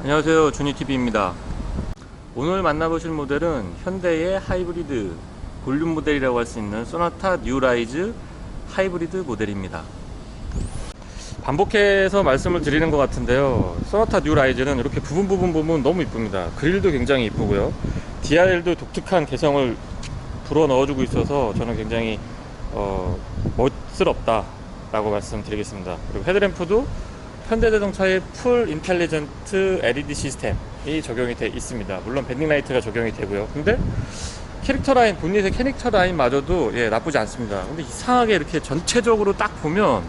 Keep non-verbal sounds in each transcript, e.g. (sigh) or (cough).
안녕하세요. 주니TV입니다. 오늘 만나보실 모델은 현대의 하이브리드 볼륨 모델이라고 할 수 있는 소나타 뉴라이즈 하이브리드 모델입니다. 반복해서 말씀을 드리는 것 같은데요. 소나타 뉴라이즈는 이렇게 부분 부분 보면 너무 이쁩니다. 그릴도 굉장히 이쁘고요. DRL도 독특한 개성을 불어 넣어주고 있어서 저는 굉장히 어, 멋스럽다 라고 말씀드리겠습니다. 그리고 헤드램프도 현대자동차의 풀 인텔리전트 LED 시스템이 적용이 돼 있습니다. 물론 밴딩 라이트가 적용이 되고요. 근데 캐릭터 라인, 본닛의 캐릭터 라인마저도 예, 나쁘지 않습니다. 근데 이상하게 이렇게 전체적으로 딱 보면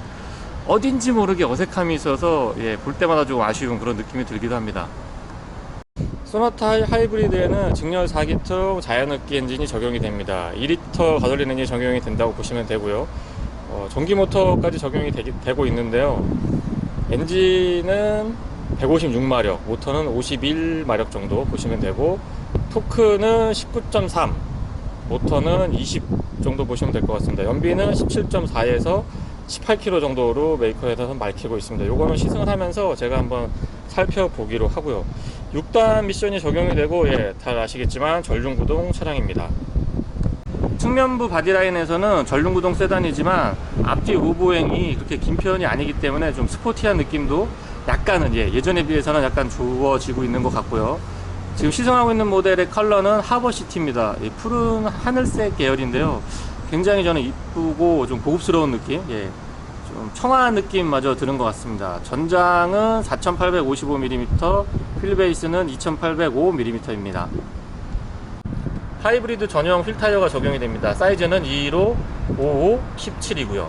어딘지 모르게 어색함이 있어서 예, 볼 때마다 좀 아쉬운 그런 느낌이 들기도 합니다. 소나타 하이- 하이브리드에는 직렬 4기통 자연흡기 엔진이 적용이 됩니다. 2리터 가솔린 엔진이 적용이 된다고 보시면 되고요. 어, 전기 모터까지 적용이 되기, 되고 있는데요. 엔진은 156마력, 모터는 51마력 정도 보시면 되고 토크는 19.3, 모터는 20 정도 보시면 될 것 같습니다. 연비는 17.4에서 18km 정도로 메이커에서는 밝히고 있습니다. 요거는 시승을 하면서 제가 한번 살펴보기로 하고요. 6단 미션이 적용이 되고 예, 잘 아시겠지만 전륜구동 차량입니다. 측면부 바디라인에서는 전륜구동 세단이지만 앞뒤 오보행이 그렇게 긴 편이 아니기 때문에 좀 스포티한 느낌도 약간은 예, 예전에 비해서는 약간 좋아지고 있는 것 같고요. 지금 시승하고 있는 모델의 컬러는 하버시티입니다. 이 푸른 하늘색 계열인데요. 굉장히 저는 이쁘고 좀 고급스러운 느낌, 예, 좀 청아한 느낌마저 드는 것 같습니다. 전장은 4855mm, 휠베이스는 2805mm입니다. 하이브리드 전용 휠 타이어가 적용이 됩니다. 사이즈는 2로 55, 17이고요.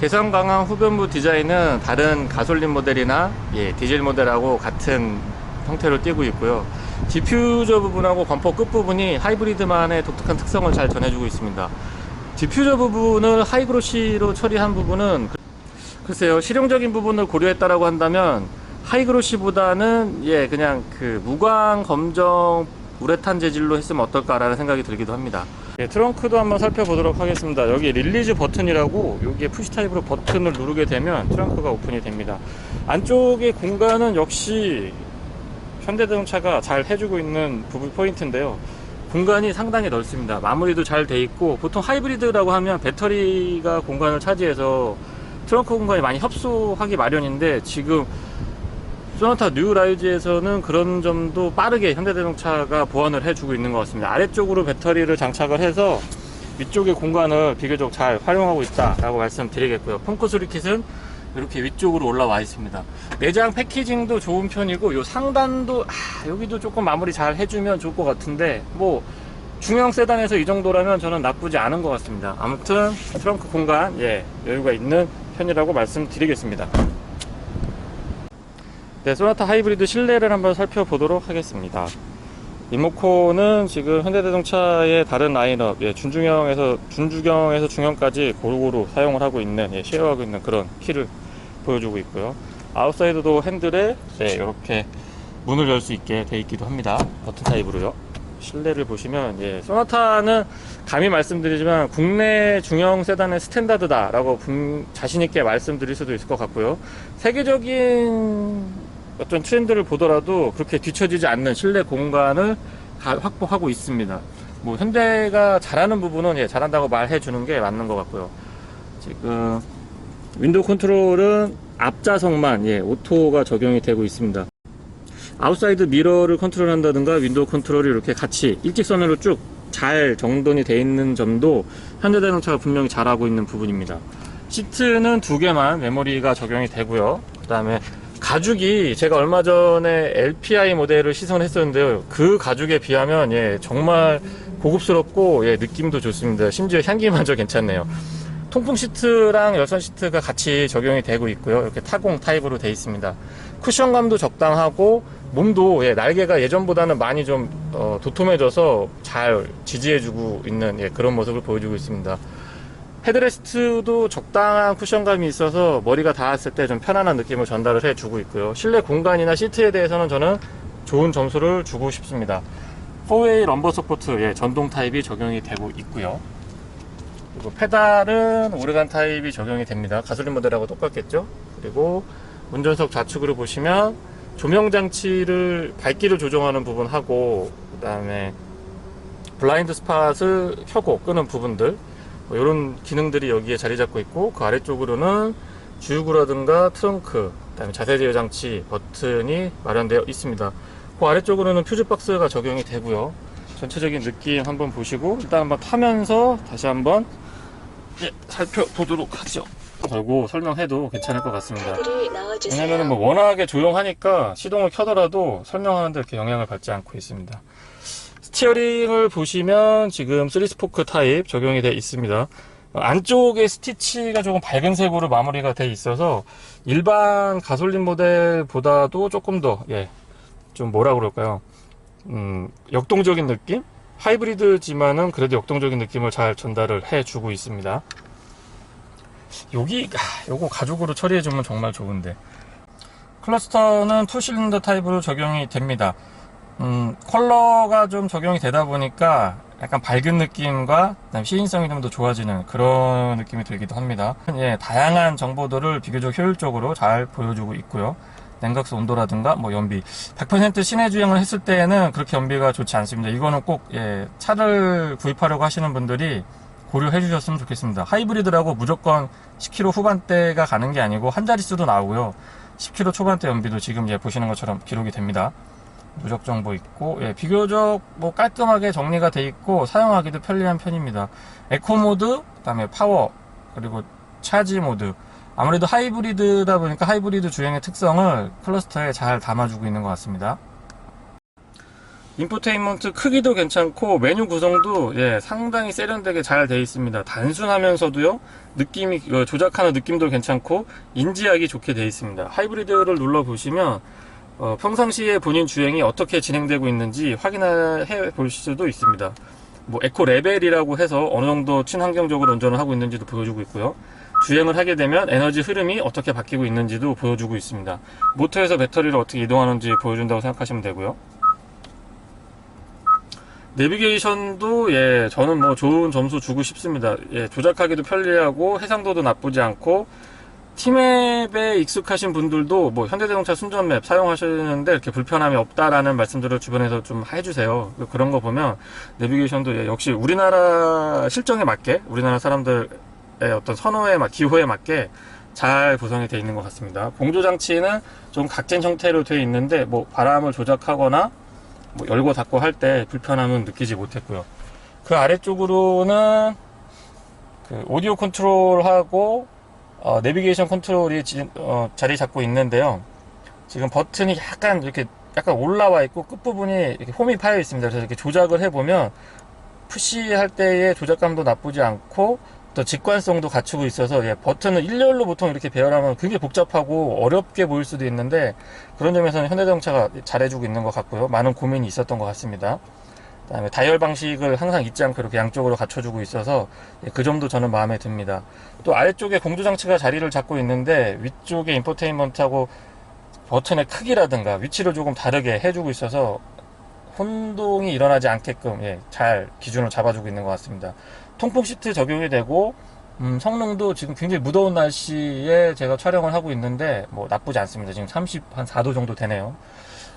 개성 강한 후변부 디자인은 다른 가솔린 모델이나 예, 디젤 모델하고 같은 형태로 띄고 있고요. 디퓨저 부분하고 범퍼 끝 부분이 하이브리드만의 독특한 특성을 잘 전해주고 있습니다. 디퓨저 부분을 하이그로시로 처리한 부분은 그- 글쎄요 실용적인 부분을 고려했다라고 한다면 하이그로시보다는 예 그냥 그 무광 검정 우레탄 재질로 했으면 어떨까라는 생각이 들기도 합니다. 예, 트렁크도 한번 살펴보도록 하겠습니다. 여기 릴리즈 버튼이라고 여기에 푸시 타입으로 버튼을 누르게 되면 트렁크가 오픈이 됩니다. 안쪽의 공간은 역시 현대자동차가 잘 해주고 있는 부분 포인트인데요. 공간이 상당히 넓습니다. 마무리도 잘 돼 있고 보통 하이브리드라고 하면 배터리가 공간을 차지해서 트렁크 공간이 많이 협소하기 마련인데 지금 소나타 뉴 라이즈에서는 그런 점도 빠르게 현대자동차가 보완을 해주고 있는 것 같습니다. 아래쪽으로 배터리를 장착을 해서 위쪽의 공간을 비교적 잘 활용하고 있다라고 말씀드리겠고요. 펑크 수리킷은 이렇게 위쪽으로 올라와 있습니다. 내장 패키징도 좋은 편이고 요 상단도 아, 여기도 조금 마무리 잘 해주면 좋을 것 같은데 뭐 중형 세단에서 이 정도라면 저는 나쁘지 않은 것 같습니다. 아무튼 트렁크 공간 예 여유가 있는 편이라고 말씀드리겠습니다. 네, 소나타 하이브리드 실내를 한번 살펴보도록 하겠습니다. 리모컨은 지금 현대자동차의 다른 라인업, 예, 준중형에서 준주경에서 중형까지 고루고루 사용을 하고 있는, 예, 쉐어하고 있는 그런 키를 보여주고 있고요. 아웃사이드도 핸들에 네, 이렇게 문을 열 수 있게 돼 있기도 합니다. 버튼 타입으로요. 실내를 보시면 예, 소나타는 감히 말씀드리지만 국내 중형 세단의 스탠다드다라고 분- 자신 있게 말씀드릴 수도 있을 것 같고요. 세계적인 어떤 트렌드를 보더라도 그렇게 뒤처지지 않는 실내 공간을 가- 확보하고 있습니다. 뭐 현대가 잘하는 부분은 예, 잘한다고 말해 주는 게 맞는 것 같고요. 지금 윈도우 컨트롤은 앞좌석만 예, 오토가 적용이 되고 있습니다. 아웃사이드 미러를 컨트롤한다든가 윈도우 컨트롤이 이렇게 같이 일직선으로 쭉 잘 정돈이 되어 있는 점도 현대자동차가 분명히 잘하고 있는 부분입니다. 시트는 두 개만 메모리가 적용이 되고요. 그 다음에 가죽이 제가 얼마 전에 LPI 모델을 시선했었는데요. 그 가죽에 비하면 예, 정말 고급스럽고 예, 느낌도 좋습니다. 심지어 향기마저 (laughs) 괜찮네요. 통풍 시트랑 열선 시트가 같이 적용이 되고 있고요. 이렇게 타공 타입으로 되어 있습니다. 쿠션감도 적당하고 몸도 예, 날개가 예전보다는 많이 좀 어, 도톰해져서 잘 지지해주고 있는 예, 그런 모습을 보여주고 있습니다. 헤드레스트도 적당한 쿠션감이 있어서 머리가 닿았을 때 좀 편안한 느낌을 전달을 해주고 있고요. 실내 공간이나 시트에 대해서는 저는 좋은 점수를 주고 싶습니다. 4웨이 럼버 서포트 예, 전동 타입이 적용이 되고 있고요. 그리고 페달은 오르간 타입이 적용이 됩니다. 가솔린 모델하고 똑같겠죠? 그리고 운전석 좌측으로 보시면 조명 장치를 밝기를 조정하는 부분하고 그다음에 블라인드 스팟을 켜고 끄는 부분들 이런 기능들이 여기에 자리 잡고 있고 그 아래쪽으로는 주유구라든가 트렁크 그다음에 자세 제어 장치 버튼이 마련되어 있습니다. 그 아래쪽으로는 퓨즈 박스가 적용이 되고요. 전체적인 느낌 한번 보시고 일단 한번 타면서 다시 한번 예, 살펴보도록 하죠. 걸고 설명해도 괜찮을 것 같습니다. 왜냐면은 뭐 워낙에 조용하니까 시동을 켜더라도 설명하는데 이렇게 영향을 받지 않고 있습니다. 스티어링을 보시면 지금 3스포크 타입 적용이 되어 있습니다. 어, 안쪽에 스티치가 조금 밝은 색으로 마무리가 되어 있어서 일반 가솔린 모델보다도 조금 더, 예, 좀 뭐라 그럴까요? 음, 역동적인 느낌? 하이브리드지만은 그래도 역동적인 느낌을 잘 전달을 해주고 있습니다. 여기, 아, 요거 가죽으로 처리해주면 정말 좋은데. 클러스터는 투실린더 타입으로 적용이 됩니다. 음, 컬러가 좀 적용이 되다 보니까 약간 밝은 느낌과 시인성이 좀 더 좋아지는 그런 느낌이 들기도 합니다. 예, 다양한 정보들을 비교적 효율적으로 잘 보여주고 있고요. 냉각수 온도라든가 뭐 연비 100% 시내 주행을 했을 때에는 그렇게 연비가 좋지 않습니다. 이거는 꼭 예, 차를 구입하려고 하시는 분들이 고려해 주셨으면 좋겠습니다. 하이브리드라고 무조건 10km 후반대가 가는 게 아니고 한 자릿수도 나오고요. 10km 초반대 연비도 지금 예, 보시는 것처럼 기록이 됩니다. 누적 정보 있고 예, 비교적 뭐 깔끔하게 정리가 돼 있고 사용하기도 편리한 편입니다. 에코 모드, 그다음에 파워 그리고 차지 모드. 아무래도 하이브리드다 보니까 하이브리드 주행의 특성을 클러스터에 잘 담아주고 있는 것 같습니다. 인포테인먼트 크기도 괜찮고 메뉴 구성도 예, 상당히 세련되게 잘 되어 있습니다. 단순하면서도요 느낌이 어, 조작하는 느낌도 괜찮고 인지하기 좋게 되어 있습니다. 하이브리드를 눌러 보시면 어, 평상시에 본인 주행이 어떻게 진행되고 있는지 확인해 볼 수도 있습니다. 뭐 에코 레벨이라고 해서 어느 정도 친환경적으로 운전을 하고 있는지도 보여주고 있고요. 주행을 하게 되면 에너지 흐름이 어떻게 바뀌고 있는지도 보여주고 있습니다. 모터에서 배터리를 어떻게 이동하는지 보여준다고 생각하시면 되고요. 내비게이션도 예 저는 뭐 좋은 점수 주고 싶습니다. 예 조작하기도 편리하고 해상도도 나쁘지 않고 티맵에 익숙하신 분들도 뭐 현대자동차 순전맵 사용하시는데 이렇게 불편함이 없다라는 말씀들을 주변에서 좀 해주세요. 그런 거 보면 내비게이션도 예, 역시 우리나라 실정에 맞게 우리나라 사람들의 어떤 선호에 맞 기호에 맞게 잘 구성이 되어 있는 것 같습니다. 공조 장치는 좀 각진 형태로 되어 있는데 뭐 바람을 조작하거나 뭐 열고 닫고 할 때 불편함은 느끼지 못했고요. 그 아래쪽으로는 그 오디오 컨트롤하고 어, 내비게이션 컨트롤이 지, 어, 자리 잡고 있는데요. 지금 버튼이 약간 이렇게 약간 올라와 있고 끝부분이 이렇게 홈이 파여 있습니다. 그래서 이렇게 조작을 해보면 푸시할 때의 조작감도 나쁘지 않고 또 직관성도 갖추고 있어서 예, 버튼을 일렬로 보통 이렇게 배열하면 굉장히 복잡하고 어렵게 보일 수도 있는데 그런 점에서는 현대자동차가 잘해주고 있는 것 같고요. 많은 고민이 있었던 것 같습니다. 그다음에 다이얼 방식을 항상 잊지 않고 이렇게 양쪽으로 갖춰주고 있어서 예, 그 점도 저는 마음에 듭니다. 또 아래쪽에 공조 장치가 자리를 잡고 있는데 위쪽에 인포테인먼트하고 버튼의 크기라든가 위치를 조금 다르게 해주고 있어서 혼동이 일어나지 않게끔 예, 잘 기준을 잡아주고 있는 것 같습니다. 통풍 시트 적용이 되고 음, 성능도 지금 굉장히 무더운 날씨에 제가 촬영을 하고 있는데 뭐 나쁘지 않습니다. 지금 30, 한 4도 정도 되네요.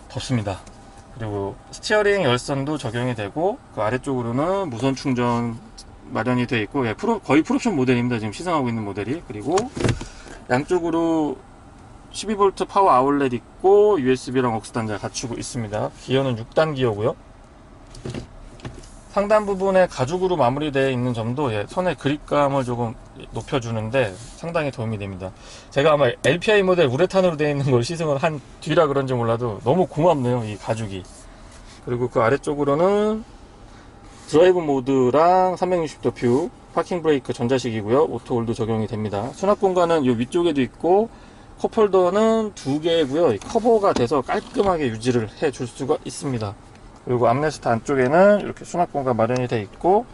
덥습니다. 그리고 스티어링 열선도 적용이 되고 그 아래쪽으로는 무선 충전 마련이 되어 있고 예, 프로, 거의 풀옵션 모델입니다. 지금 시승하고 있는 모델이 그리고 양쪽으로 12V 파워 아울렛 있고 USB랑 억스 단자 갖추고 있습니다. 기어는 6단 기어고요. 상단 부분에 가죽으로 마무리되어 있는 점도 예, 선의 그립감을 조금 높여주는데 상당히 도움이 됩니다. 제가 아마 LPI 모델 우레탄으로 되어 있는 걸 시승을 한 뒤라 그런지 몰라도 너무 고맙네요, 이 가죽이. 그리고 그 아래쪽으로는 드라이브 모드랑 360도 뷰, 파킹 브레이크 전자식이고요. 오토 홀도 적용이 됩니다. 수납 공간은 이 위쪽에도 있고 컵홀더는 두 개고요. 이 커버가 돼서 깔끔하게 유지를 해 줄 수가 있습니다. 그리고 암레스트 안쪽에는 이렇게 수납 공간 마련이 되어 있고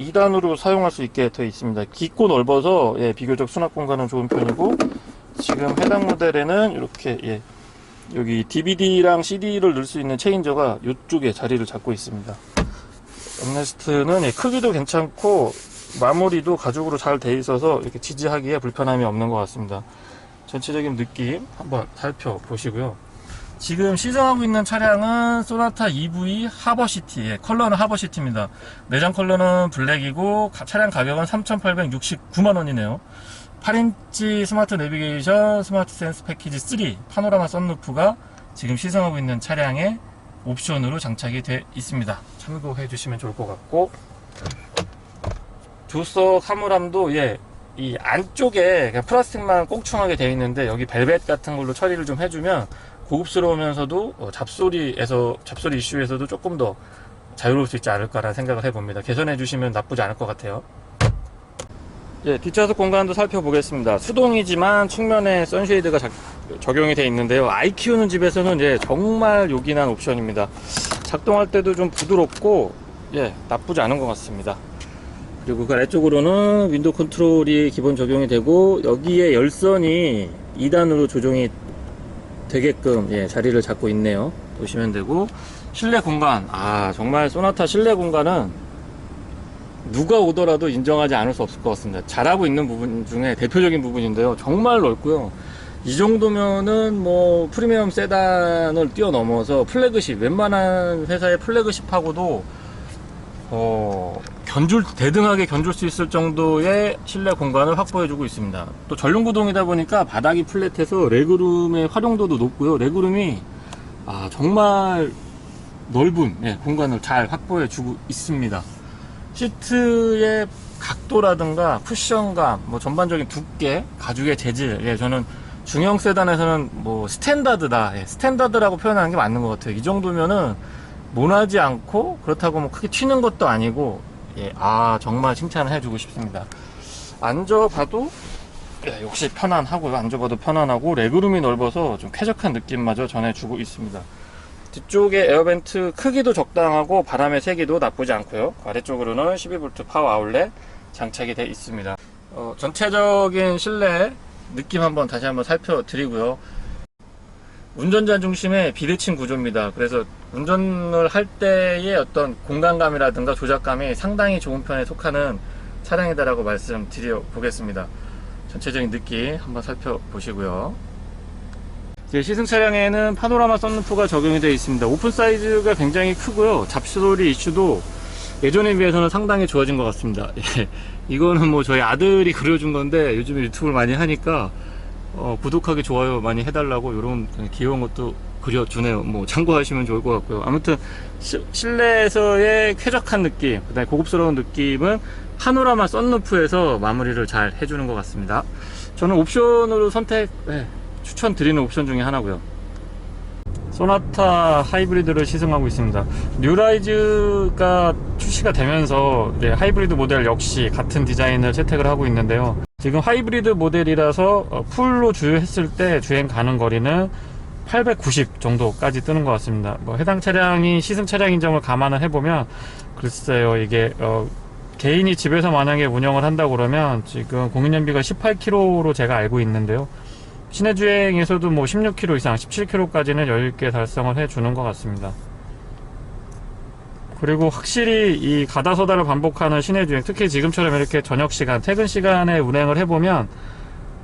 2단으로 사용할 수 있게 되어 있습니다. 깊고 넓어서 예, 비교적 수납 공간은 좋은 편이고 지금 해당 모델에는 이렇게 예, 여기 DVD랑 CD를 넣을 수 있는 체인저가 이쪽에 자리를 잡고 있습니다. 암레스트는 예, 크기도 괜찮고 마무리도 가죽으로 잘돼 있어서 이렇게 지지하기에 불편함이 없는 것 같습니다. 전체적인 느낌 한번 살펴보시고요. 지금 시승하고 있는 차량은 소나타 EV 하버시티, 예, 컬러는 하버시티입니다. 내장 컬러는 블랙이고 가- 차량 가격은 3,869만 원이네요. 8인치 스마트 내비게이션, 스마트 센스 패키지 3, 파노라마 썬루프가 지금 시승하고 있는 차량에 옵션으로 장착이 돼 있습니다. 참고해 주시면 좋을 것 같고 조석 사물함도 예, 이 안쪽에 플라스틱만 꽁충하게 되어 있는데 여기 벨벳 같은 걸로 처리를 좀 해주면 고급스러우면서도 어, 잡소리에서 잡소리 이슈에서도 조금 더 자유로울 수 있지 않을까라는 생각을 해봅니다. 개선해 주시면 나쁘지 않을 것 같아요. 예, 뒷좌석 공간도 살펴보겠습니다. 수동이지만 측면에 선쉐이드가 작- 적용이 되어 있는데요. 아이 키우는 집에서는 예, 정말 요긴한 옵션입니다. 작동할 때도 좀 부드럽고 예, 나쁘지 않은 것 같습니다. 그리고 그 아래쪽으로는 윈도우 컨트롤이 기본 적용이 되고 여기에 열선이 2단으로 조정이 되게끔 예, 자리를 잡고 있네요. 보시면 되고 실내 공간 아 정말 소나타 실내 공간은 누가 오더라도 인정하지 않을 수 없을 것 같습니다. 잘하고 있는 부분 중에 대표적인 부분인데요. 정말 넓고요. 이 정도면은 뭐 프리미엄 세단을 뛰어넘어서 플래그십 웬만한 회사의 플래그십하고도 어, 견줄 대등하게 견줄 수 있을 정도의 실내 공간을 확보해주고 있습니다. 또 전륜구동이다 보니까 바닥이 플랫해서 레그룸의 활용도도 높고요. 레그룸이 아, 정말 넓은 예, 공간을 잘 확보해주고 있습니다. 시트의 각도라든가 쿠션감, 뭐 전반적인 두께, 가죽의 재질, 예, 저는 중형 세단에서는 뭐 스탠다드다, 예, 스탠다드라고 표현하는 게 맞는 것 같아요. 이 정도면은 모나지 않고 그렇다고 뭐 크게 튀는 것도 아니고, 예, 아 정말 칭찬을 해주고 싶습니다. 앉아봐도 예, 역시 편안하고요. 앉아봐도 편안하고 레그룸이 넓어서 좀 쾌적한 느낌마저 전해주고 있습니다. 뒤쪽에 에어벤트 크기도 적당하고 바람의 세기도 나쁘지 않고요. 아래쪽으로는 12V 파워 아울렛 장착이 되어 있습니다. 어, 전체적인 실내 느낌 한번 다시 한번 살펴드리고요. 운전자 중심의 비대칭 구조입니다. 그래서 운전을 할 때의 어떤 공간감이라든가 조작감이 상당히 좋은 편에 속하는 차량이다라고 말씀드려 보겠습니다. 전체적인 느낌 한번 살펴보시고요. 이제 시승 차량에는 파노라마 썬루프가 적용이 되어 있습니다. 오픈 사이즈가 굉장히 크고요. 잡소리 이슈도 예전에 비해서는 상당히 좋아진 것 같습니다. (laughs) 예. 이거는 뭐 저희 아들이 그려준 건데 요즘에 유튜브를 많이 하니까 어, 구독하기 좋아요 많이 해달라고 이런 귀여운 것도 그려주네요. 뭐 참고하시면 좋을 것 같고요. 아무튼 시- 실내에서의 쾌적한 느낌, 그다음에 고급스러운 느낌은 파노라마 썬루프에서 마무리를 잘 해주는 것 같습니다. 저는 옵션으로 선택 예, 추천드리는 옵션 중에 하나고요. 소나타 하이브리드를 시승하고 있습니다. 뉴라이즈가 출시가 되면서 네, 하이브리드 모델 역시 같은 디자인을 채택을 하고 있는데요. 지금 하이브리드 모델이라서 어, 풀로 주유했을 때 주행 가는 거리는 890 정도까지 뜨는 것 같습니다. 뭐 해당 차량이 시승 차량인 점을 감안을 해보면 글쎄요 이게 어, 개인이 집에서 만약에 운영을 한다고 그러면 지금 공인연비가 18km로 제가 알고 있는데요. 시내 주행에서도 뭐 16km 이상, 17km까지는 여유있게 달성을 해주는 것 같습니다. 그리고 확실히 이 가다서다를 반복하는 시내 주행, 특히 지금처럼 이렇게 저녁 시간, 퇴근 시간에 운행을 해보면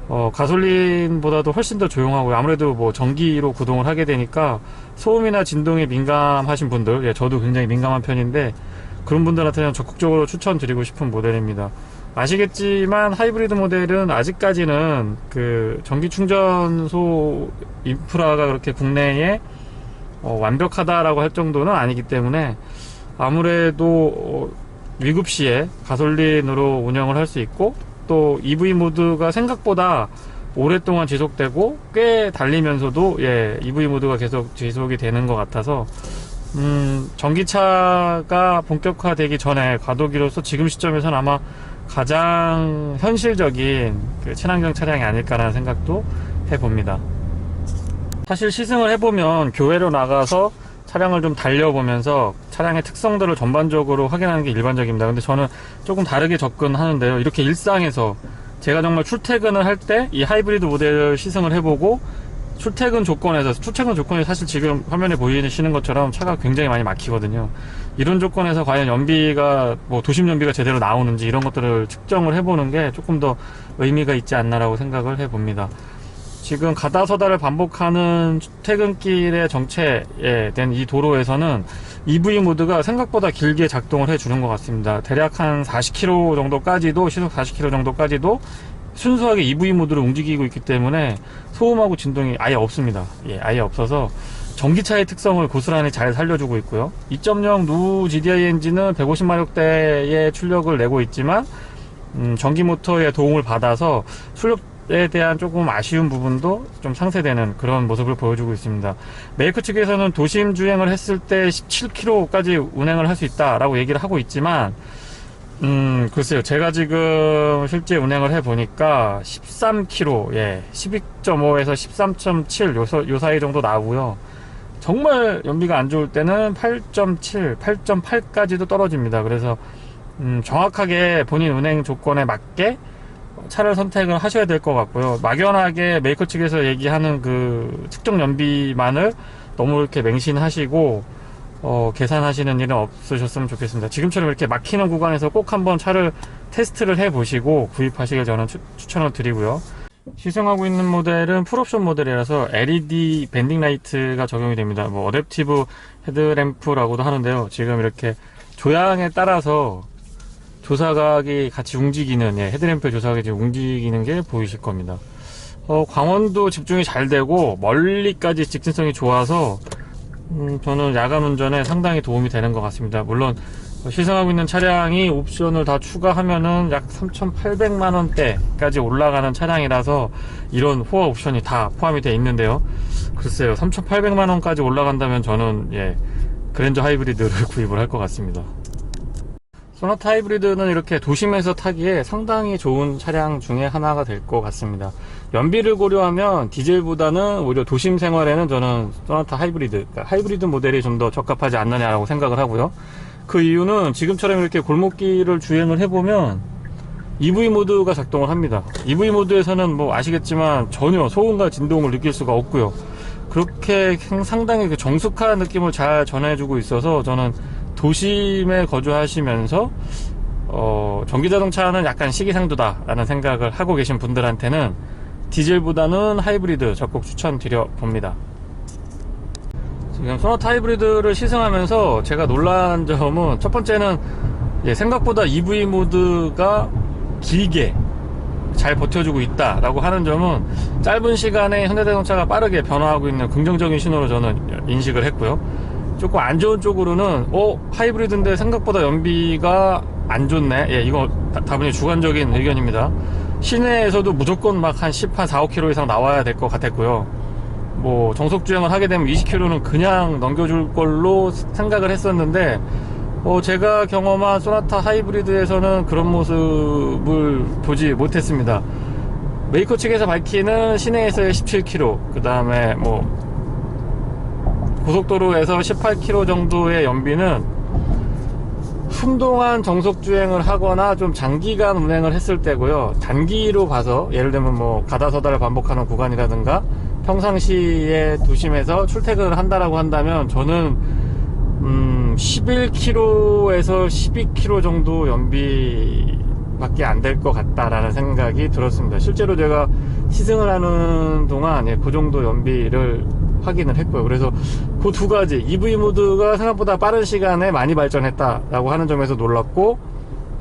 어, 가솔린보다도 훨씬 더 조용하고요. 아무래도 뭐 전기로 구동을 하게 되니까 소음이나 진동에 민감하신 분들, 예, 저도 굉장히 민감한 편인데 그런 분들한테는 적극적으로 추천드리고 싶은 모델입니다. 아시겠지만 하이브리드 모델은 아직까지는 그 전기 충전소 인프라가 그렇게 국내에 어, 완벽하다라고 할 정도는 아니기 때문에 아무래도 어, 위급 시에 가솔린으로 운영을 할 수 있고 또 EV 모드가 생각보다 오랫동안 지속되고 꽤 달리면서도 예 EV 모드가 계속 지속이 되는 것 같아서 음 전기차가 본격화되기 전에 과도기로서 지금 시점에서는 아마 가장 현실적인 그 친환경 차량이 아닐까라는 생각도 해봅니다. 사실 시승을 해보면 교회로 나가서 차량을 좀 달려보면서 차량의 특성들을 전반적으로 확인하는 게 일반적입니다. 근데 저는 조금 다르게 접근하는데요. 이렇게 일상에서 제가 정말 출퇴근을 할 때 이 하이브리드 모델을 시승을 해보고 출퇴근 조건에서 출퇴근 조건이 사실 지금 화면에 보이시는 것처럼 차가 굉장히 많이 막히거든요. 이런 조건에서 과연 연비가 뭐 도심 연비가 제대로 나오는지 이런 것들을 측정을 해보는 게 조금 더 의미가 있지 않나라고 생각을 해봅니다. 지금 가다 서다를 반복하는 퇴근길의 정체에 된 이 도로에서는 EV 모드가 생각보다 길게 작동을 해주는 것 같습니다. 대략 한 40km 정도까지도 시속 40km 정도까지도 순수하게 EV 모드로 움직이고 있기 때문에 소음하고 진동이 아예 없습니다. 예, 아예 없어서 전기차의 특성을 고스란히 잘 살려주고 있고요. 2.0 누 GDI 엔진은 150마력대의 출력을 내고 있지만 음, 전기 모터의 도움을 받아서 출력 에 대한 조금 아쉬운 부분도 좀 상쇄되는 그런 모습을 보여주고 있습니다. 메이커 측에서는 도심 주행을 했을 때 17km까지 운행을 할 수 있다라고 얘기를 하고 있지만 음, 글쎄요. 제가 지금 실제 운행을 해보니까 13km, 예, 12.5에서 13.7 요, 서- 요 사이 정도 나오고요. 정말 연비가 안 좋을 때는 8.7, 8.8까지도 떨어집니다. 그래서 음, 정확하게 본인 운행 조건에 맞게 차를 선택을 하셔야 될 것 같고요. 막연하게 메이커 측에서 얘기하는 그 측정 연비만을 너무 이렇게 맹신하시고 어, 계산하시는 일은 없으셨으면 좋겠습니다. 지금처럼 이렇게 막히는 구간에서 꼭 한번 차를 테스트를 해보시고 구입하시길 저는 추, 추천을 드리고요. 시승하고 있는 모델은 풀옵션 모델이라서 LED 밴딩 라이트가 적용이 됩니다. 뭐 어댑티브 헤드램프라고도 하는데요. 지금 이렇게 조향에 따라서 조사각이 같이 움직이는 예, 헤드램프 조사각이 지금 움직이는 게 보이실 겁니다. 어, 광원도 집중이 잘 되고 멀리까지 직진성이 좋아서 음, 저는 야간 운전에 상당히 도움이 되는 것 같습니다. 물론 시승하고 있는 차량이 옵션을 다 추가하면은 약 3,800만 원대까지 올라가는 차량이라서 이런 호화 옵션이 다 포함이 되어 있는데요. 글쎄요, 3,800만 원까지 올라간다면 저는 예, 그랜저 하이브리드를 (laughs) 구입을 할 것 같습니다. 소나타 하이브리드는 이렇게 도심에서 타기에 상당히 좋은 차량 중에 하나가 될 것 같습니다. 연비를 고려하면 디젤보다는 오히려 도심 생활에는 저는 소나타 하이브리드, 그러니까 하이브리드 모델이 좀 더 적합하지 않느냐라고 생각을 하고요. 그 이유는 지금처럼 이렇게 골목길을 주행을 해보면 EV 모드가 작동을 합니다. EV 모드에서는 뭐 아시겠지만 전혀 소음과 진동을 느낄 수가 없고요. 그렇게 상당히 그 정숙한 느낌을 잘 전해주고 있어서 저는 도심에 거주하시면서 어, 전기자동차는 약간 시기상도다라는 생각을 하고 계신 분들한테는 디젤보다는 하이브리드 적극 추천드려 봅니다. 지금 소나타 하이브리드를 시승하면서 제가 놀란 점은 첫 번째는 예, 생각보다 EV 모드가 길게 잘 버텨주고 있다라고 하는 점은 짧은 시간에 현대자동차가 빠르게 변화하고 있는 긍정적인 신호로 저는 인식을 했고요. 조금 안 좋은 쪽으로는 어 하이브리드인데 생각보다 연비가 안 좋네. 예, 이거 다- 다분히 주관적인 의견입니다. 시내에서도 무조건 막 한 10, 한 4, 5km 이상 나와야 될 것 같았고요. 뭐 정속 주행을 하게 되면 20km는 그냥 넘겨줄 걸로 생각을 했었는데 어, 제가 경험한 소나타 하이브리드에서는 그런 모습을 보지 못했습니다. 메이커 측에서 밝히는 시내에서의 17km, 그 다음에 뭐 고속도로에서 18km 정도의 연비는 한동안 정속 주행을 하거나 좀 장기간 운행을 했을 때고요. 단기로 봐서 예를 들면 뭐 가다서다를 반복하는 구간이라든가 평상시에 도심에서 출퇴근을 한다라고 한다면 저는 음 11km에서 12km 정도 연비 밖에 안 될 것 같다라는 생각이 들었습니다. 실제로 제가 시승을 하는 동안 예, 그 정도 연비를 확인을 했고요. 그래서 그 두 가지 EV 모드가 생각보다 빠른 시간에 많이 발전했다라고 하는 점에서 놀랐고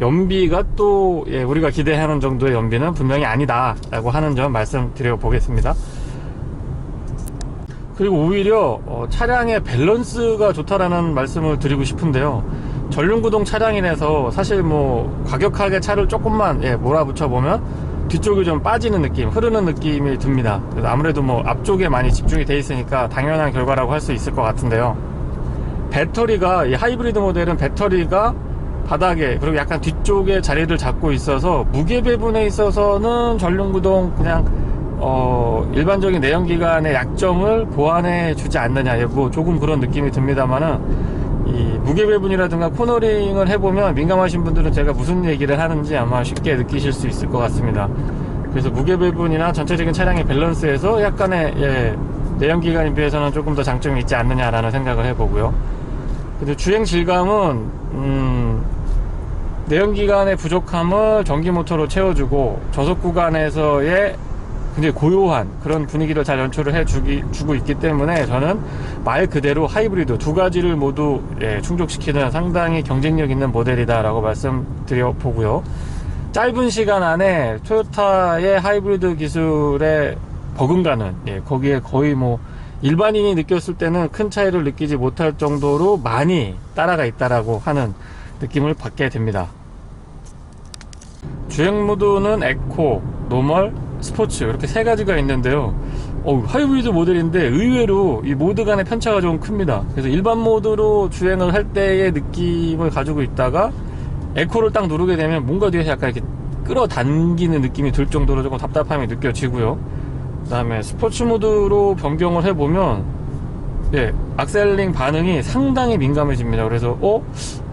연비가 또 예, 우리가 기대하는 정도의 연비는 분명히 아니다라고 하는 점 말씀드려 보겠습니다. 그리고 오히려 어, 차량의 밸런스가 좋다라는 말씀을 드리고 싶은데요. 전륜구동 차량이라서 사실 뭐 과격하게 차를 조금만 예, 몰아붙여 보면 뒤쪽이 좀 빠지는 느낌, 흐르는 느낌이 듭니다. 아무래도 뭐 앞쪽에 많이 집중이 돼 있으니까 당연한 결과라고 할 수 있을 것 같은데요. 배터리가 이 하이브리드 모델은 배터리가 바닥에 그리고 약간 뒤쪽에 자리를 잡고 있어서 무게 배분에 있어서는 전륜구동 그냥 어 일반적인 내연기관의 약점을 보완해 주지 않느냐 예, 뭐 조금 그런 느낌이 듭니다만은 이 무게 배분이라든가 코너링을 해보면 민감하신 분들은 제가 무슨 얘기를 하는지 아마 쉽게 느끼실 수 있을 것 같습니다. 그래서 무게 배분이나 전체적인 차량의 밸런스에서 약간의 예, 내연기관에 비해서는 조금 더 장점이 있지 않느냐라는 생각을 해보고요. 근데 주행 질감은 음, 내연기관의 부족함을 전기 모터로 채워주고 저속 구간에서의 굉장히 고요한 그런 분위기를 잘 연출을 해 주기, 주고 있기 때문에 저는 말 그대로 하이브리드 두 가지를 모두 예, 충족시키는 상당히 경쟁력 있는 모델이다라고 말씀드려 보고요. 짧은 시간 안에 토요타의 하이브리드 기술에 버금가는 예, 거기에 거의 뭐 일반인이 느꼈을 때는 큰 차이를 느끼지 못할 정도로 많이 따라가 있다라고 하는 느낌을 받게 됩니다. 주행 모드는 에코, 노멀, 스포츠 이렇게 세 가지가 있는데요. 어, 하이브리드 모델인데 의외로 이 모드 간의 편차가 좀 큽니다. 그래서 일반 모드로 주행을 할 때의 느낌을 가지고 있다가 에코를 딱 누르게 되면 뭔가 뒤에서 약간 이렇게 끌어당기는 느낌이 들 정도로 조금 답답함이 느껴지고요. 그 다음에 스포츠 모드로 변경을 해보면 예, 악셀링 반응이 상당히 민감해집니다. 그래서 어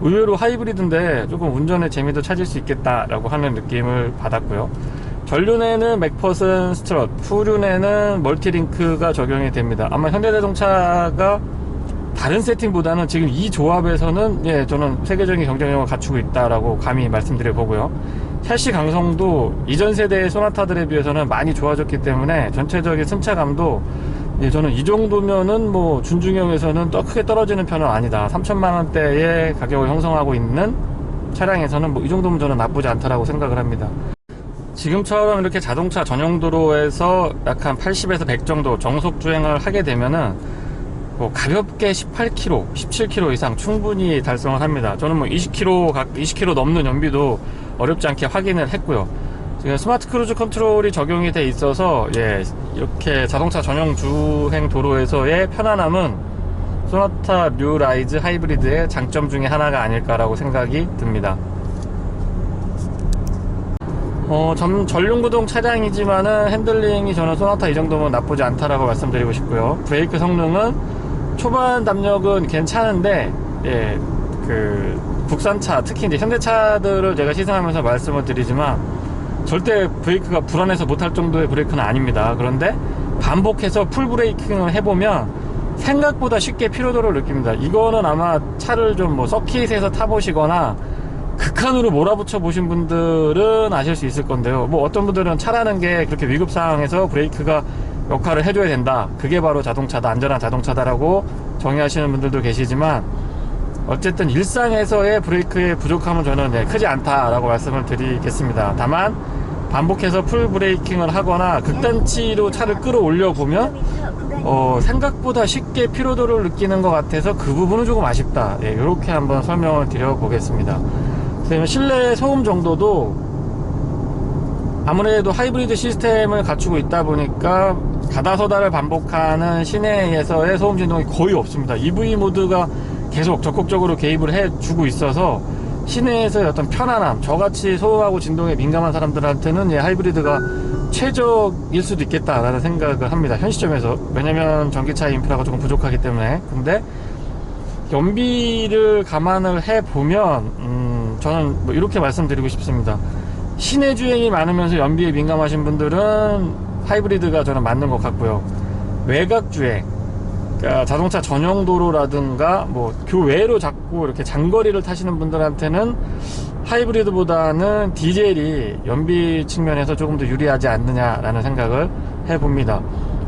의외로 하이브리드인데 조금 운전의 재미도 찾을 수 있겠다 라고 하는 느낌을 받았고요. 전륜에는 맥퍼슨 스트럿, 후륜에는 멀티링크가 적용이 됩니다. 아마 현대자동차가 다른 세팅보다는 지금 이 조합에서는 예, 저는 세계적인 경쟁력을 갖추고 있다라고 감히 말씀드려 보고요. 샤시 강성도 이전 세대의 소나타들에 비해서는 많이 좋아졌기 때문에 전체적인 승차감도 예, 저는 이 정도면은 뭐 준중형에서는 또 크게 떨어지는 편은 아니다. 3천만 원대의 가격을 형성하고 있는 차량에서는 뭐 이 정도면 저는 나쁘지 않다라고 생각을 합니다. 지금처럼 이렇게 자동차 전용 도로에서 약 한 80에서 100 정도 정속 주행을 하게 되면은 뭐 가볍게 18km, 17km 이상 충분히 달성을 합니다. 저는 뭐 20km, 각 20km 넘는 연비도 어렵지 않게 확인을 했고요. 지금 스마트 크루즈 컨트롤이 적용이 돼 있어서 예, 이렇게 자동차 전용 주행 도로에서의 편안함은 소나타 뉴 라이즈 하이브리드의 장점 중에 하나가 아닐까라고 생각이 듭니다. 어, 전, 전륜구동 차량이지만은 핸들링이 저는 소나타 이 정도면 나쁘지 않다라고 말씀드리고 싶고요. 브레이크 성능은 초반 담력은 괜찮은데, 예, 그, 국산차, 특히 이제 현대차들을 제가 시승하면서 말씀을 드리지만, 절대 브레이크가 불안해서 못할 정도의 브레이크는 아닙니다. 그런데 반복해서 풀 브레이킹을 해보면 생각보다 쉽게 피로도를 느낍니다. 이거는 아마 차를 좀 뭐 서킷에서 타보시거나 극한으로 몰아붙여 보신 분들은 아실 수 있을 건데요. 뭐 어떤 분들은 차라는 게 그렇게 위급 상황에서 브레이크가 역할을 해줘야 된다. 그게 바로 자동차다, 안전한 자동차다라고 정의하시는 분들도 계시지만 어쨌든 일상에서의 브레이크의 부족함은 저는 네, 크지 않다라고 말씀을 드리겠습니다. 다만 반복해서 풀 브레이킹을 하거나 극단치로 차를 끌어올려 보면 어, 생각보다 쉽게 피로도를 느끼는 것 같아서 그 부분은 조금 아쉽다. 예, 이렇게 한번 설명을 드려 보겠습니다. 실내 소음 정도도 아무래도 하이브리드 시스템을 갖추고 있다 보니까 가다서다를 반복하는 시내에서의 소음 진동이 거의 없습니다. EV 모드가 계속 적극적으로 개입을 해주고 있어서 시내에서의 어떤 편안함, 저같이 소음하고 진동에 민감한 사람들한테는 예, 하이브리드가 최적일 수도 있겠다라는 생각을 합니다. 현 시점에서. 왜냐면 전기차 인프라가 조금 부족하기 때문에. 근데 연비를 감안을 해보면, 음, 저는 뭐 이렇게 말씀드리고 싶습니다. 시내 주행이 많으면서 연비에 민감하신 분들은 하이브리드가 저는 맞는 것 같고요. 외곽 주행, 그러니까 자동차 전용 도로라든가 뭐 교외로 자꾸 이렇게 장거리를 타시는 분들한테는 하이브리드보다는 디젤이 연비 측면에서 조금 더 유리하지 않느냐라는 생각을 해봅니다.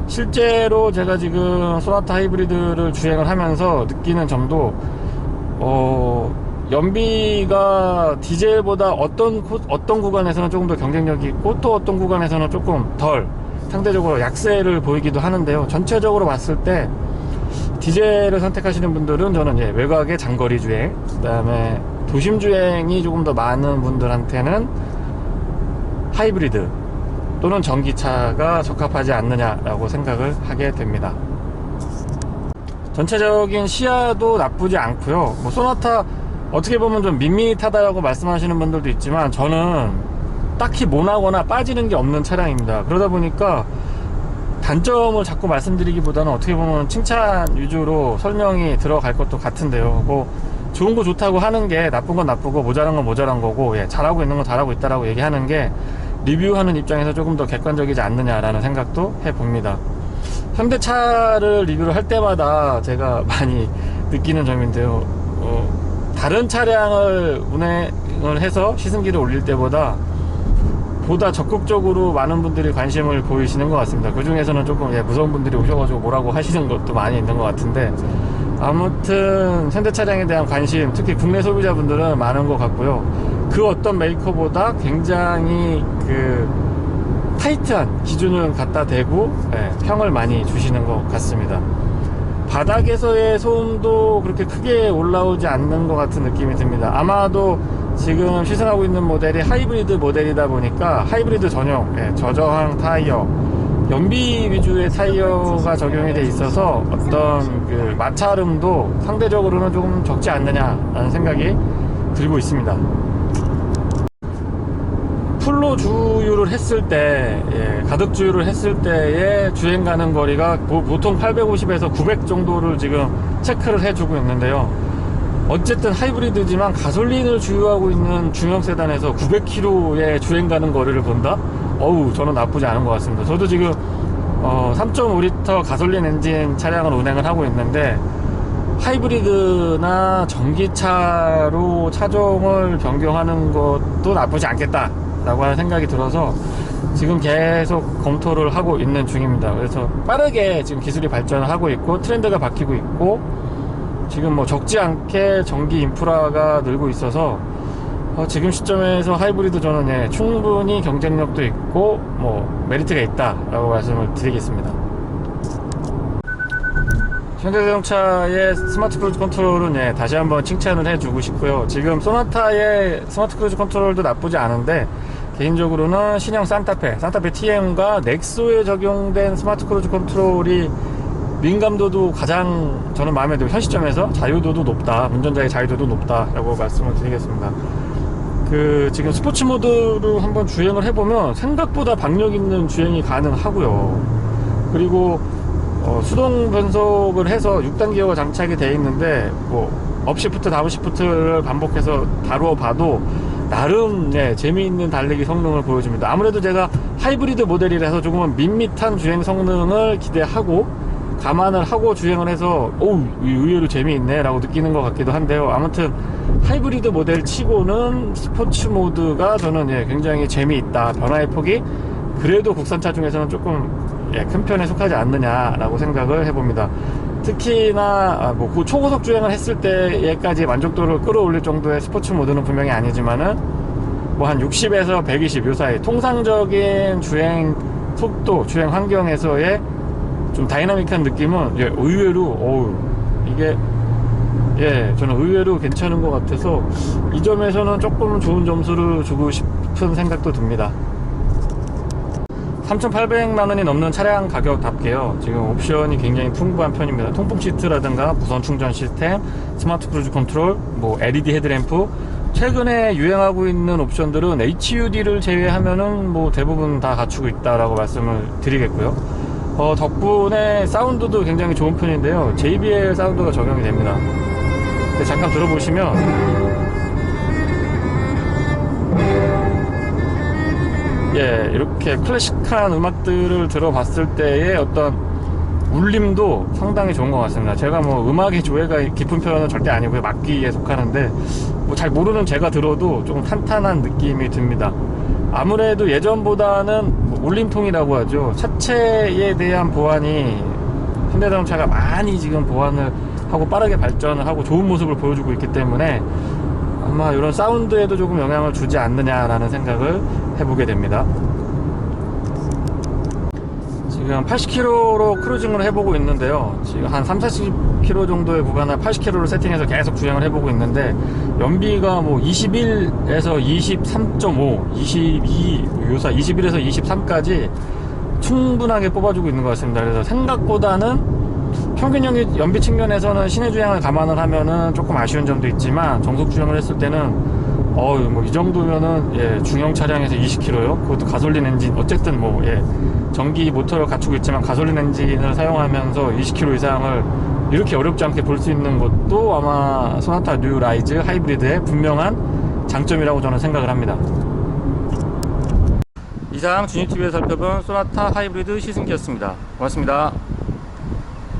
실제로 제가 지금 소나타 하이브리드를 주행을 하면서 느끼는 점도 어 연비가 디젤보다 어떤 구- 어떤 구간에서는 조금 더 경쟁력이 있고 또 어떤 구간에서는 조금 덜 상대적으로 약세를 보이기도 하는데요. 전체적으로 봤을 때 디젤을 선택하시는 분들은 저는 이제 외곽의 장거리 주행, 그 다음에 도심 주행이 조금 더 많은 분들한테는 하이브리드 또는 전기차가 적합하지 않느냐라고 생각을 하게 됩니다. 전체적인 시야도 나쁘지 않고요. 뭐 소나타 어떻게 보면 좀 밋밋하다라고 말씀하시는 분들도 있지만 저는 딱히 모나거나 빠지는 게 없는 차량입니다. 그러다 보니까 단점을 자꾸 말씀드리기보다는 어떻게 보면 칭찬 위주로 설명이 들어갈 것도 같은데요. 뭐 좋은 거 좋다고 하는 게 나쁜 건 나쁘고 모자란 건 모자란 거고 예, 잘하고 있는 건 잘하고 있다라고 얘기하는 게 리뷰하는 입장에서 조금 더 객관적이지 않느냐라는 생각도 해봅니다. 현대차를 리뷰를 할 때마다 제가 많이 느끼는 점인데요. 어, 다른 차량을 운행을 해서 시승기를 올릴 때보다 보다 적극적으로 많은 분들이 관심을 보이시는 것 같습니다. 그 중에서는 조금 예, 무서운 분들이 오셔가지고 뭐라고 하시는 것도 많이 있는 것 같은데 아무튼 현대 차량에 대한 관심, 특히 국내 소비자분들은 많은 것 같고요. 그 어떤 메이커보다 굉장히 그 타이트한 기준을 갖다 대고 예, 평을 많이 주시는 것 같습니다. 바닥에서의 소음도 그렇게 크게 올라오지 않는 것 같은 느낌이 듭니다. 아마도 지금 시승하고 있는 모델이 하이브리드 모델이다 보니까 하이브리드 전용 예, 저저항 타이어 연비 위주의 타이어가 적용이 돼 있어서 어떤 그 마찰음도 상대적으로는 조금 적지 않느냐라는 생각이 들고 있습니다. 풀로 주유를 했을 때, 예, 가득 주유를 했을 때의 주행 가는 거리가 보- 보통 850에서 900 정도를 지금 체크를 해주고 있는데요. 어쨌든 하이브리드지만 가솔린을 주유하고 있는 중형 세단에서 900km의 주행 가는 거리를 본다? 어우, 저는 나쁘지 않은 것 같습니다. 저도 지금 어, 3.5L 가솔린 엔진 차량을 운행을 하고 있는데 하이브리드나 전기차로 차종을 변경하는 것도 나쁘지 않겠다 라고 하는 생각이 들어서 지금 계속 검토를 하고 있는 중입니다. 그래서 빠르게 지금 기술이 발전을 하고 있고 트렌드가 바뀌고 있고 지금 뭐 적지 않게 전기 인프라가 늘고 있어서 어, 지금 시점에서 하이브리드 저는 예, 충분히 경쟁력도 있고 뭐 메리트가 있다 라고 말씀을 드리겠습니다. 현대자동차의 스마트 크루즈 컨트롤은 예, 다시 한번 칭찬을 해주고 싶고요. 지금 소나타의 스마트 크루즈 컨트롤도 나쁘지 않은데 개인적으로는 신형 산타페, 산타페 TM과 넥소에 적용된 스마트 크루즈 컨트롤이 민감도도 가장 저는 마음에 들고 현 시점에서 자유도도 높다, 운전자의 자유도도 높다라고 말씀을 드리겠습니다. 그 지금 스포츠 모드로 한번 주행을 해보면 생각보다 박력 있는 주행이 가능하고요. 그리고 어, 수동 변속을 해서 6단 기어가 장착이 되어 있는데 뭐 업시프트 다운시프트를 반복해서 다루어 봐도 나름 네, 재미있는 달리기 성능을 보여줍니다. 아무래도 제가 하이브리드 모델이라서 조금은 밋밋한 주행 성능을 기대하고 감안을 하고 주행을 해서 오 의외로 재미있네 라고 느끼는 것 같기도 한데요. 아무튼 하이브리드 모델 치고는 스포츠 모드가 저는 예, 굉장히 재미있다. 변화의 폭이 그래도 국산차 중에서는 조금 예, 큰 편에 속하지 않느냐라고 생각을 해봅니다. 특히나 아, 뭐 고- 초고속 주행을 했을 때에까지 만족도를 끌어올릴 정도의 스포츠 모드는 분명히 아니지만은 뭐 한 60에서 120 요 사이 통상적인 주행 속도, 주행 환경에서의 좀 다이나믹한 느낌은 예, 의외로 어우 이게 예 저는 의외로 괜찮은 것 같아서 이 점에서는 조금 좋은 점수를 주고 싶은 생각도 듭니다. 3,800만 원이 넘는 차량 가격답게요. 지금 옵션이 굉장히 풍부한 편입니다. 통풍 시트라든가 무선 충전 시스템, 스마트 크루즈 컨트롤, 뭐 LED 헤드램프. 최근에 유행하고 있는 옵션들은 HUD를 제외하면은 뭐 대부분 다 갖추고 있다라고 말씀을 드리겠고요. 어, 덕분에 사운드도 굉장히 좋은 편인데요. JBL 사운드가 적용이 됩니다. 근데 잠깐 들어보시면 예, 이렇게 클래식한 음악들을 들어봤을 때의 어떤 울림도 상당히 좋은 것 같습니다. 제가 뭐 음악의 조예가 깊은 편은 절대 아니고요. 막기에 속하는데 뭐 잘 모르는 제가 들어도 조금 탄탄한 느낌이 듭니다. 아무래도 예전보다는 뭐 울림통이라고 하죠. 차체에 대한 보완이 현대자동차가 많이 지금 보완을 하고 빠르게 발전을 하고 좋은 모습을 보여주고 있기 때문에 아마 이런 사운드에도 조금 영향을 주지 않느냐라는 생각을 해보게 됩니다. 지금 80km로 크루징을 해보고 있는데요. 지금 한 3, 40km 정도의 구간을 80km로 세팅해서 계속 주행을 해보고 있는데 연비가 뭐 21에서 23.5, 22, 요사 21에서 23까지 충분하게 뽑아주고 있는 것 같습니다. 그래서 생각보다는 평균 연비, 연비 측면에서는 시내 주행을 감안을 하면은 조금 아쉬운 점도 있지만 정속 주행을 했을 때는 어우 뭐 이 정도면은 예, 중형 차량에서 20km요. 그것도 가솔린 엔진 어쨌든 뭐 예, 전기 모터를 갖추고 있지만 가솔린 엔진을 사용하면서 20km 이상을 이렇게 어렵지 않게 볼 수 있는 것도 아마 소나타 뉴 라이즈 하이브리드의 분명한 장점이라고 저는 생각을 합니다. 이상 주니티비에 살펴본 소나타 하이브리드 시승기였습니다. 고맙습니다.